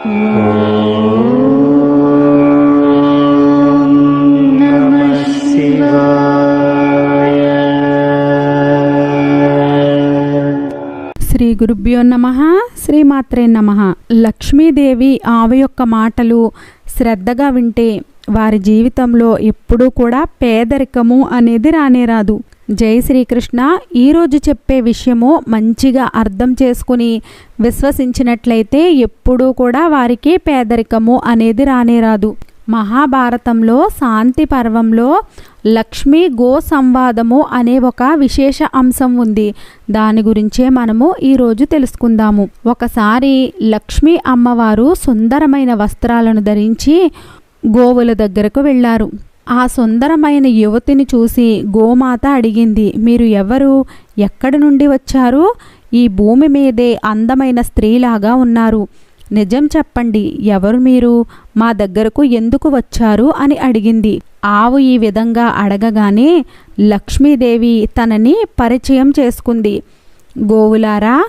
శ్రీ గురుభ్యో నమ శ్రీమాత్రే నమ. లక్ష్మీదేవి ఆమె యొక్క మాటలు శ్రద్ధగా వింటే వారి జీవితంలో ఎప్పుడూ కూడా పేదరికము అనేది రానే రాదు. జై శ్రీకృష్ణ. ఈరోజు చెప్పే విషయము మంచిగా అర్థం చేసుకుని విశ్వసించినట్లయితే ఎప్పుడూ కూడా వారికి పేదరికము అనేది రానే రాదు. మహాభారతంలో శాంతి పర్వంలో లక్ష్మీ గో సంవాదము అనే ఒక విశేష అంశం ఉంది. దాని గురించే మనము ఈరోజు తెలుసుకుందాము. ఒకసారి లక్ష్మీ అమ్మవారు సుందరమైన వస్త్రాలను ధరించి గోవుల దగ్గరకు వెళ్ళారు. ఆ సుందరమైన యువతిని చూసి గోమాత అడిగింది మీరు ఎవరు? ఎక్కడి నుండి వచ్చారు? ఈ భూమి మీదే అందమైన స్త్రీలాగా ఉన్నారు. నిజం చెప్పండి ఎవరు మీరు? మా దగ్గరకు ఎందుకు వచ్చారు? అని అడిగింది. ఆవు ఈ విధంగా అడగగానే లక్ష్మీదేవి తనని పరిచయం చేసుకుంది. గోవులారా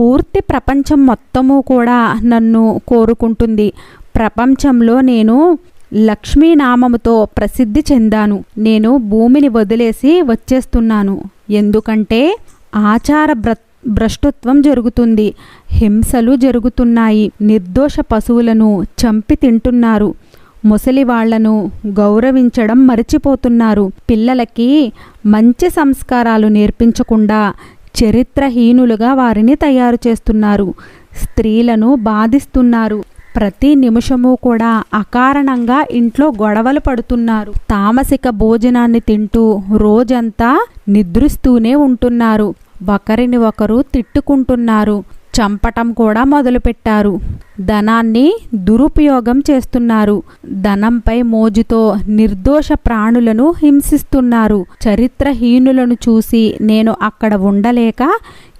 పూర్తి ప్రపంచం మొత్తము కూడా నన్ను కోరుకుంటుంది. ప్రపంచంలో నేను లక్ష్మీనామముతో ప్రసిద్ధి చెందాను. నేను భూమిని వదిలేసి వచ్చేస్తున్నాను. ఎందుకంటే ఆచార బ్ర భ్రష్టత్వం జరుగుతుంది. హింసలు జరుగుతున్నాయి. నిర్దోష పశువులను చంపి తింటున్నారు. ముసలి వాళ్ళను గౌరవించడం మర్చిపోతున్నారు. పిల్లలకి మంచి సంస్కారాలు నేర్పించకుండా చరిత్రహీనులుగా వారిని తయారు చేస్తున్నారు. స్త్రీలను బాధిస్తున్నారు. ప్రతి నిమిషము కూడా అకారణంగా ఇంట్లో గొడవలు పడుతున్నారు. తామసిక భోజనాన్ని తింటూ రోజంతా నిద్రిస్తూనే ఉంటున్నారు. ఒకరిని ఒకరు తిట్టుకుంటున్నారు. చంపటం కూడా మొదలుపెట్టారు. ధనాన్ని దురుపయోగం చేస్తున్నారు. ధనంపై మోజుతో నిర్దోష ప్రాణులను హింసిస్తున్నారు. చరిత్రహీనులను చూసి నేను అక్కడ ఉండలేక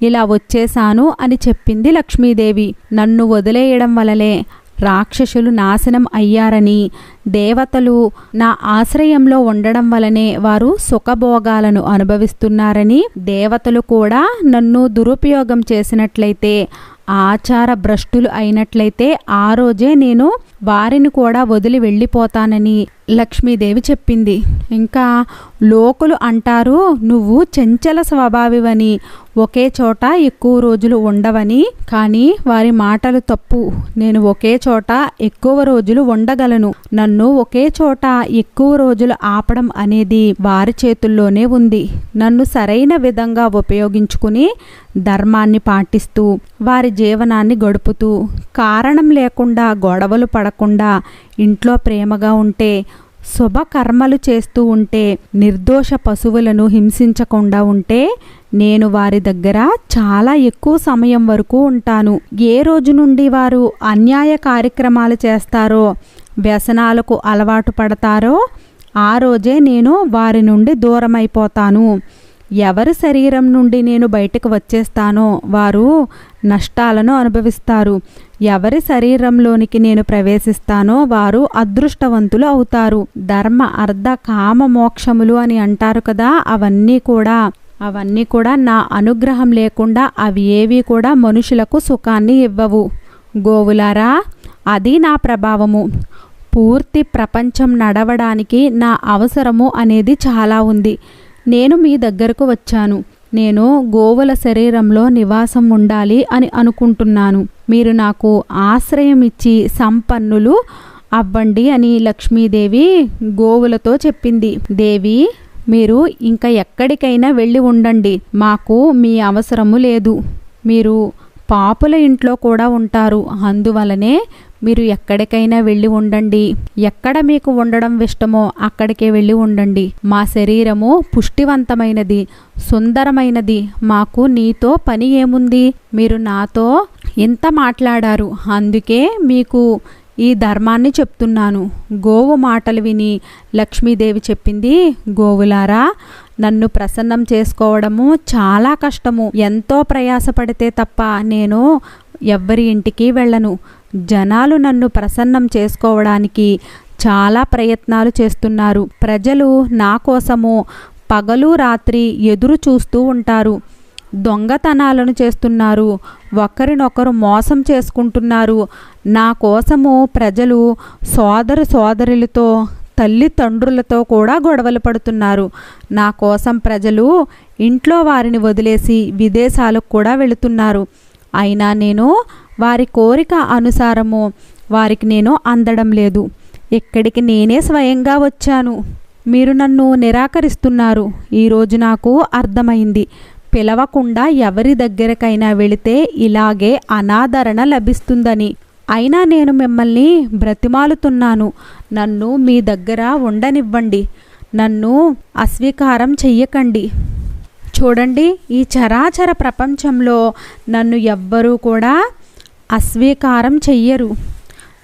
ఇలా వచ్చేశాను అని చెప్పింది లక్ష్మీదేవి. నన్ను వదిలేయడం వలలే రాక్షసులు నాశనం అయ్యారని దేవతలు నా ఆశ్రయంలో ఉండడం వలనే వారు సుఖభోగాలను అనుభవిస్తున్నారని దేవతలు కూడా నన్ను దురుపయోగం చేసినట్లయితే ఆచార భ్రష్టులు అయినట్లయితే ఆ రోజే నేను వారిని కూడా వదిలి వెళ్ళిపోతానని లక్ష్మీదేవి చెప్పింది. ఇంకా లోకులు అంటారు నువ్వు చెంచల స్వభావివని ఒకే చోట ఎక్కువ రోజులు ఉండవని కానీ వారి మాటలు తప్పు. నేను ఒకే చోట ఎక్కువ రోజులు ఉండగలను. నన్ను ఒకే చోట ఎక్కువ రోజులు ఆపడం అనేది వారి చేతుల్లోనే ఉంది. నన్ను సరైన విధంగా ఉపయోగించుకుని ధర్మాన్ని పాటిస్తూ వారి జీవనాన్ని గడుపుతూ కారణం లేకుండా గొడవలు పడకుండా ఇంట్లో ప్రేమగా ఉంటే శుభకర్మలు చేస్తూ ఉంటే నిర్దోష పశువులను హింసించకుండా ఉంటే నేను వారి దగ్గర చాలా ఎక్కువ సమయం వరకు ఉంటాను. ఏ రోజు నుండి వారు అన్యాయ కార్యక్రమాలు చేస్తారో వ్యసనాలకు అలవాటు పడతారో ఆ రోజే నేను వారి నుండి దూరమైపోతాను. ఎవరి శరీరం నుండి నేను బయటకు వచ్చేస్తానో వారు నష్టాలను అనుభవిస్తారు. ఎవరి శరీరంలోనికి నేను ప్రవేశిస్తానో వారు అదృష్టవంతులు అవుతారు. ధర్మ అర్ధ కామ మోక్షములు అని అంటారు కదా అవన్నీ కూడా. అవన్నీ కూడా నా అనుగ్రహం లేకుండా అవి ఏవి కూడా మనుషులకు సుఖాన్ని ఇవ్వవు. గోవులారా అది నా ప్రభావము. పూర్తి ప్రపంచం నడవడానికి నా అవసరము అనేది చాలా ఉంది. నేను మీ దగ్గరకు వచ్చాను. నేను గోవుల శరీరంలో నివాసం ఉండాలి అని అనుకుంటున్నాను. మీరు నాకు ఆశ్రయం ఇచ్చి సంపన్నులు అవ్వండి అని లక్ష్మీదేవి గోవులతో చెప్పింది. దేవి మీరు ఇంకా ఎక్కడికైనా వెళ్ళి ఉండండి. మాకు మీ అవసరము లేదు. మీరు పాపుల ఇంట్లో కూడా ఉంటారు. అందువలనే మీరు ఎక్కడికైనా వెళ్ళి ఉండండి. ఎక్కడ మీకు ఉండడం ఇష్టమో అక్కడికే వెళ్ళి ఉండండి. మా శరీరము పుష్టివంతమైనది సుందరమైనది. మాకు నీతో పని ఏముంది? మీరు నాతో ఇంత మాట్లాడారు. అందుకే మీకు ఈ ధర్మాన్ని చెప్తున్నాను. గోవు మాటలు విని లక్ష్మీదేవి చెప్పింది గోవులారా నన్ను ప్రసన్నం చేసుకోవడము చాలా కష్టము. ఎంతో ప్రయాసపడితే తప్ప నేను ఎవ్వరి ఇంటికి వెళ్ళను. జనాలు నన్ను ప్రసన్నం చేసుకోవడానికి చాలా ప్రయత్నాలు చేస్తున్నారు. ప్రజలు నా కోసము పగలు రాత్రి ఎదురు చూస్తూ ఉంటారు. దొంగతనాలను చేస్తున్నారు. ఒకరినొకరు మోసం చేసుకుంటున్నారు. నా కోసము ప్రజలు సోదరు సోదరులతో తల్లి తండ్రులతో కూడా గొడవలు పడుతున్నారు. నా కోసం ప్రజలు ఇంట్లో వారిని వదిలేసి విదేశాలకు కూడా వెళుతున్నారు. అయినా నేను వారి కోరిక అనుసారము వారికి నేను అందడం లేదు. ఇక్కడికి నేనే స్వయంగా వచ్చాను. మీరు నన్ను నిరాకరిస్తున్నారు. ఈరోజు నాకు అర్థమైంది. పిలవకుండా ఎవరి దగ్గరకైనా వెళితే ఇలాగే అనాదరణ లభిస్తుందని. అయినా నేను మిమ్మల్ని బ్రతిమాలుతున్నాను. నన్ను మీ దగ్గర ఉండనివ్వండి. నన్ను అస్వీకారం చెయ్యకండి. చూడండి ఈ చరాచర ప్రపంచంలో నన్ను ఎవ్వరూ కూడా అస్వీకారం చెయ్యరు.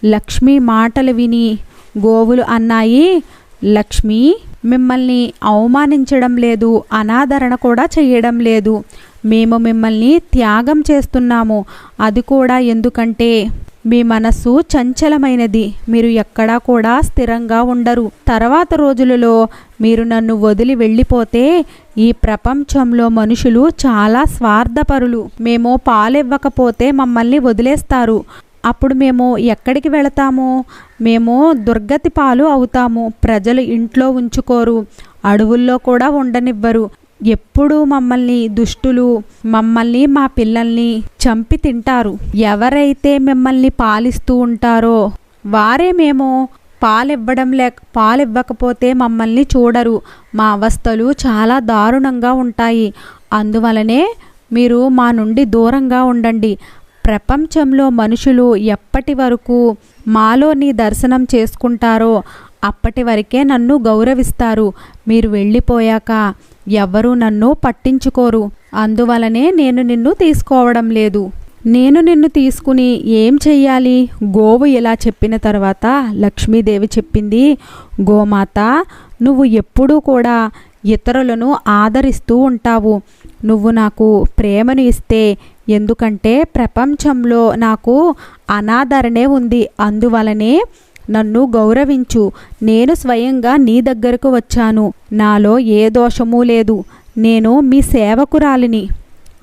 లక్ష్మి మాటలు విని గోవులు అన్నాయి లక్ష్మి మిమ్మల్ని అవమానించడం లేదు అనాదరణ కూడా చేయడం లేదు. మేము మిమ్మల్ని త్యాగం చేస్తున్నాము. అది కూడా ఎందుకంటే మీ మనస్సు చంచలమైనది. మీరు ఎక్కడా కూడా స్థిరంగా ఉండరు. తర్వాత రోజులలో మీరు నన్ను వదిలి వెళ్ళిపోతే ఈ ప్రపంచంలో మనుషులు చాలా స్వార్థపరులు. మేము పాలివ్వకపోతే మమ్మల్ని వదిలేస్తారు. అప్పుడు మేము ఎక్కడికి వెళతాము? మేము దుర్గతి పాలు అవుతాము. ప్రజలు ఇంట్లో ఉంచుకోరు. అడవుల్లో కూడా ఉండనివ్వరు. ఎప్పుడూ మమ్మల్ని దుష్టులు మమ్మల్ని మా పిల్లల్ని చంపి తింటారు. ఎవరైతే మిమ్మల్ని పాలిస్తూ ఉంటారో వారే మేము పాలివ్వడం లేక పాలివ్వకపోతే మమ్మల్ని చూడరు. మా అవస్థలు చాలా దారుణంగా ఉంటాయి. అందువలనే మీరు మా నుండి దూరంగా ఉండండి. ప్రపంచంలో మనుషులు ఎప్పటి వరకు మాలోని దర్శనం చేసుకుంటారో అప్పటి వరకే నన్ను గౌరవిస్తారు. మీరు వెళ్ళిపోయాక ఎవ్వరూ నన్ను పట్టించుకోరు. అందువలనే నేను నిన్ను తీసుకోవడం లేదు. నేను నిన్ను తీసుకుని ఏం చెయ్యాలి? గోవు ఇలా చెప్పిన తర్వాత లక్ష్మీదేవి చెప్పింది గోమాత నువ్వు ఎప్పుడూ కూడా ఇతరులను ఆదరిస్తూ ఉంటావు. నువ్వు నాకు ప్రేమను ఇస్తే ఎందుకంటే ప్రపంచంలో నాకు అనాదరణే ఉంది. అందువలనే నన్ను గౌరవించు. నేను స్వయంగా నీ దగ్గరకు వచ్చాను. నాలో ఏ దోషమూ లేదు. నేను మీ సేవకురాలిని.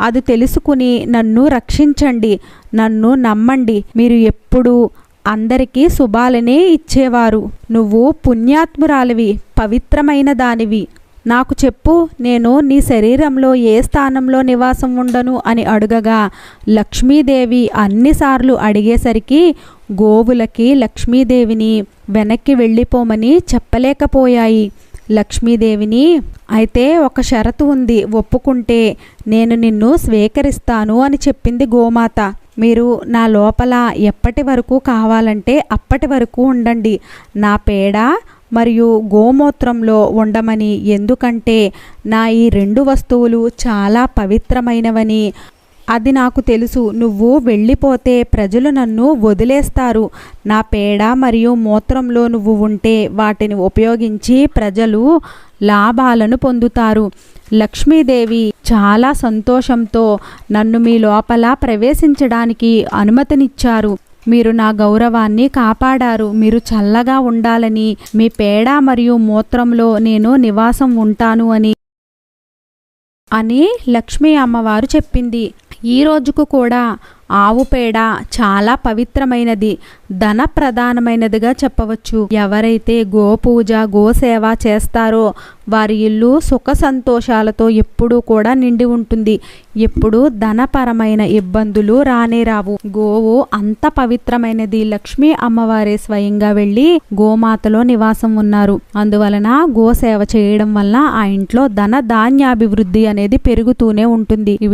అది తెలుసుకుని నన్ను రక్షించండి. నన్ను నమ్మండి. మీరు ఎప్పుడూ అందరికీ శుభాలనే ఇచ్చేవారు. నువ్వు పుణ్యాత్మురాలివి పవిత్రమైన దానివి. నాకు చెప్పు నేను నీ శరీరంలో ఏ స్థానంలో నివాసం ఉండను అని అడుగగా లక్ష్మీదేవి అన్నిసార్లు అడిగేసరికి గోవులకి లక్ష్మీదేవిని వెనక్కి వెళ్ళిపోమని చెప్పలేకపోయాయి. లక్ష్మీదేవిని అయితే ఒక షరతు ఉంది ఒప్పుకుంటే నేను నిన్ను స్వీకరిస్తాను అని చెప్పింది గోమాత. మీరు నా లోపల ఎప్పటి వరకు కావాలంటే అప్పటి వరకు ఉండండి. నా పేడ మరియు గోమూత్రంలో ఉండమని ఎందుకంటే నా ఈ రెండు వస్తువులు చాలా పవిత్రమైనవని. అది నాకు తెలుసు నువ్వు వెళ్ళిపోతే ప్రజలు నన్ను వదిలేస్తారు. నా పేడ మరియు మూత్రంలో నువ్వు ఉంటే వాటిని ఉపయోగించి ప్రజలు లాభాలను పొందుతారు. లక్ష్మీదేవి చాలా సంతోషంతో నన్ను మీ లోపల ప్రవేశించడానికి అనుమతినిచ్చారు. మీరు నా గౌరవాన్ని కాపాడారు. మీరు చల్లగా ఉండాలని మీ పేడ మరియు మూత్రంలో నేను నివాసం ఉంటాను అని అని లక్ష్మీ అమ్మవారు చెప్పింది. ఈ రోజుకు కూడా ఆవు పేడ చాలా పవిత్రమైనది ధన ప్రధానమైనదిగా చెప్పవచ్చు. ఎవరైతే గోపూజ గోసేవ చేస్తారో వారి ఇల్లు సుఖ సంతోషాలతో ఎప్పుడూ కూడా నిండి ఉంటుంది. ఎప్పుడూ ధనపరమైన ఇబ్బందులు రానే రావు. గోవు అంత పవిత్రమైనది. లక్ష్మీ అమ్మవారే స్వయంగా వెళ్ళి గోమాతలో నివాసం ఉన్నారు. అందువలన గోసేవ చేయడం వల్ల ఆ ఇంట్లో ధన ధాన్యాభివృద్ధి అనేది పెరుగుతూనే ఉంటుంది. ఇవి